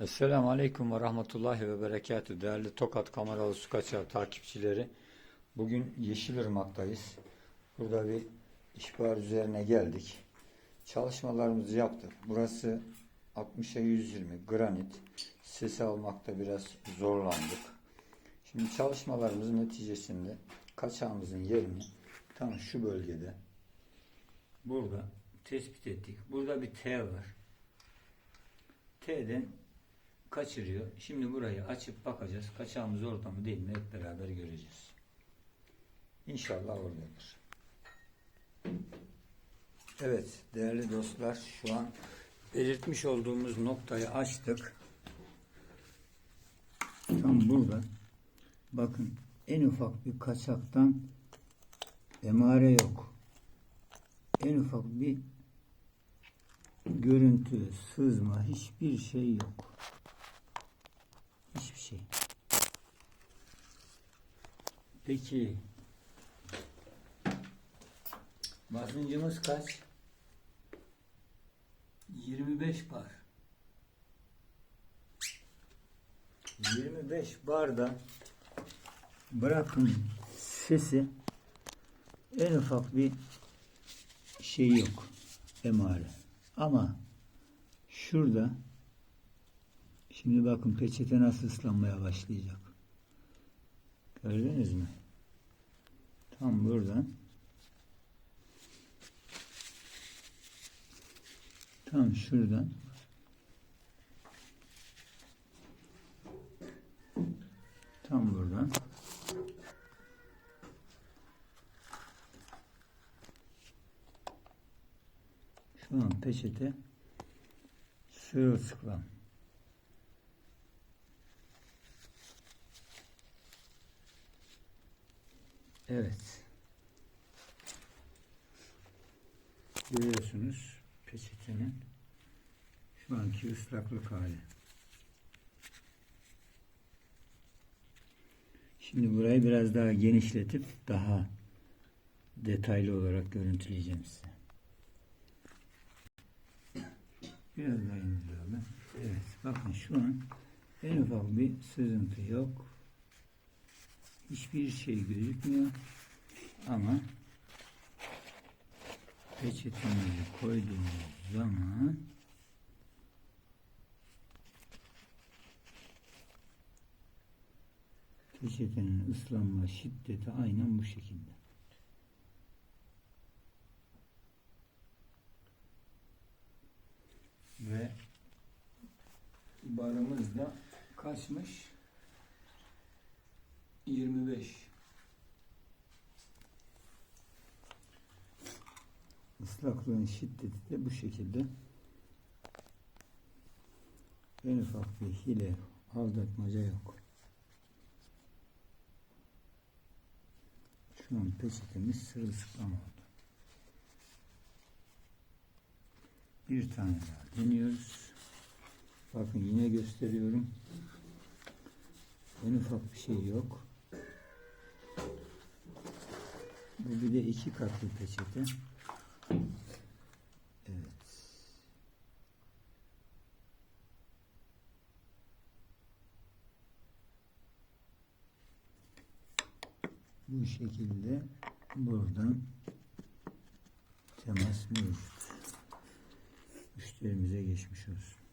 Esselamu Aleyküm ve Rahmetullahi ve Berekatü. Değerli Tokat Kameralı Su takipçileri. Bugün Yeşilırmak'tayız. Burada bir ihbar üzerine geldik. Çalışmalarımızı yaptık. Burası 60'a 120 granit. Sesi almakta biraz zorlandık. Şimdi çalışmalarımız neticesinde kaçağımızın yerini tam şu bölgede burada tespit ettik. Burada bir T var. T'den kaçırıyor. Şimdi burayı açıp bakacağız. Kaçağımız orada mı değil mi hep beraber göreceğiz. İnşallah oradadır. Evet değerli dostlar şu an belirtmiş olduğumuz noktayı açtık. Tam burada. Bakın en ufak bir kaçaktan emare yok. En ufak bir görüntü, sızma, hiçbir şey yok. Hiçbir şey. Peki basıncımız kaç? 25 bar. 25 barda bırakın sesi en ufak bir şey yok. Emare. Ama şurada şimdi bakın peçete nasıl ıslanmaya başlayacak. Gördünüz mü? Tam buradan tam şuradan tam buradan Şu an peçete sırılsıklam. Evet. Görüyorsunuz peçetenin şu anki ıslaklık hali. Şimdi burayı biraz daha genişletip daha detaylı olarak görüntüleyeceğim size. Biraz daha indiriyorum. Evet. Bakın şu an en ufak bir sızıntı yok. Hiçbir şey gözükmüyor. Ama peçetemizi koyduğumuz zaman peçetenin ıslanma şiddeti aynen bu şekilde. Ve barımız da kaçmış? 25. Islaklığın şiddeti de bu şekilde. En ufak bir hile, aldatmaca yok. Şu an peçetemiz sırılsıklam oldu. Bir tane daha deniyoruz. Bakın yine gösteriyorum. En ufak bir şey yok. Bu bir de iki katlı peçete. Evet. Bu şekilde buradan temas mevcut. Müşterimize geçmiş olsun.